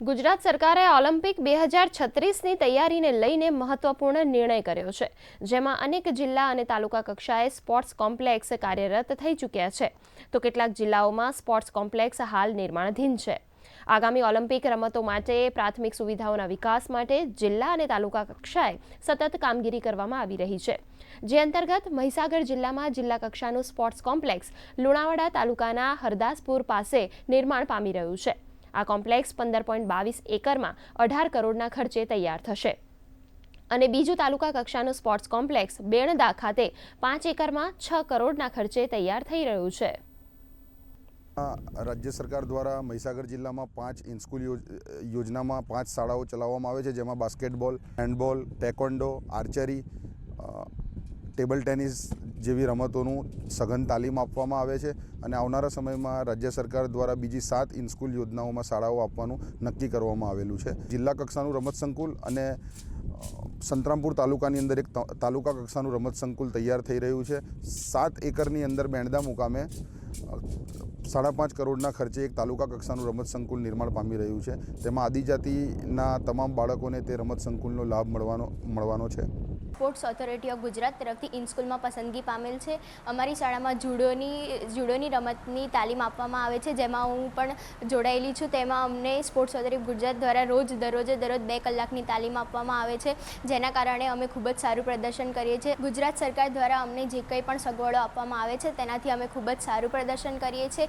ગુજરાત સરકારે ઓલિમ્પિક બે હજાર છત્રીસની તૈયારીને લઈને મહત્વપૂર્ણ નિર્ણય કર્યો છે, જેમાં અનેક જિલ્લા અને તાલુકા કક્ષાએ સ્પોર્ટ્સ કોમ્પ્લેક્સ કાર્યરત થઈ ચૂક્યા છે. તો કેટલાક જિલ્લાઓમાં સ્પોર્ટ્સ કોમ્પ્લેક્સ હાલ નિર્માણાધીન છે. આગામી ઓલિમ્પિક રમતો માટે પ્રાથમિક સુવિધાઓના વિકાસ માટે જિલ્લા અને તાલુકા કક્ષાએ સતત કામગીરી કરવામાં આવી રહી છે. જે અંતર્ગત મહીસાગર જિલ્લામાં જિલ્લા કક્ષાનું સ્પોર્ટ્સ કોમ્પ્લેક્સ લુણાવાડા તાલુકાના હરદાસપુર પાસે નિર્માણ પામી રહ્યું છે. આ કોમ્પ્લેક્સ પંદર પોઈન્ટ બાવીસ એકરમાં અઢાર કરોડના ખર્ચે તૈયાર થશે. અને બીજું તાલુકા કક્ષાનું સ્પોર્ટ્સ કોમ્પ્લેક્સ બેણદા ખાતે પાંચ એકરમાં છ કરોડના ખર્ચે તૈયાર થઈ રહ્યું છે. રાજ્ય સરકાર દ્વારા મહીસાગર જિલ્લામાં પાંચ ઇનસ્કૂલ યોજનામાં પાંચ શાળાઓ ચલાવવામાં આવે છે, જેમાં basketball, handball, taekwondo, archery table tennis જેવી રમતોનું સઘન તાલીમ આપવામાં આવે છે અને આવનારા સમયમાં રાજ્ય સરકાર દ્વારા બીજી સાત ઇનસ્કૂલ યોજનાઓમાં શાળાઓ આપવાનું નક્કી કરવામાં આવેલું છે. જિલ્લા કક્ષાનું રમત સંકુલ અને સંતરામપુર તાલુકાની અંદર એક તાલુકા કક્ષાનું રમત સંકુલ તૈયાર થઈ રહ્યું છે. સાત એકરની અંદર બેણદા મુકામે સાડા પાંચ કરોડના ખર્ચે એક તાલુકા કક્ષાનું રમત સંકુલ નિર્માણ પામી રહ્યું છે. તેમાં આદિજાતિના તમામ બાળકોને તે રમત સંકુલનો લાભ મળવાનો મળવાનો છે. સ્પોર્ટ્સ ઓથોરિટી ઓફ ગુજરાત તરફથી ઇન સ્કૂલમાં પસંદગી પામેલ છે. અમારી શાળામાં જુડોની જુડોની રમતની તાલીમ આપવામાં આવે છે, જેમાં હું પણ જોડાયેલી છું. તેમાં અમને સ્પોર્ટ્સ ઓથોરિટી ગુજરાત દ્વારા રોજ, દરરોજે, દરરોજ બે કલાકની તાલીમ આપવામાં આવે છે, જેના કારણે અમે ખૂબ જ સારું પ્રદર્શન કરીએ છીએ. ગુજરાત સરકાર દ્વારા અમને જે કંઈ પણ સગવડો આપવામાં આવે છે, તેનાથી અમે ખૂબ જ સારું પ્રદર્શન કરીએ છીએ.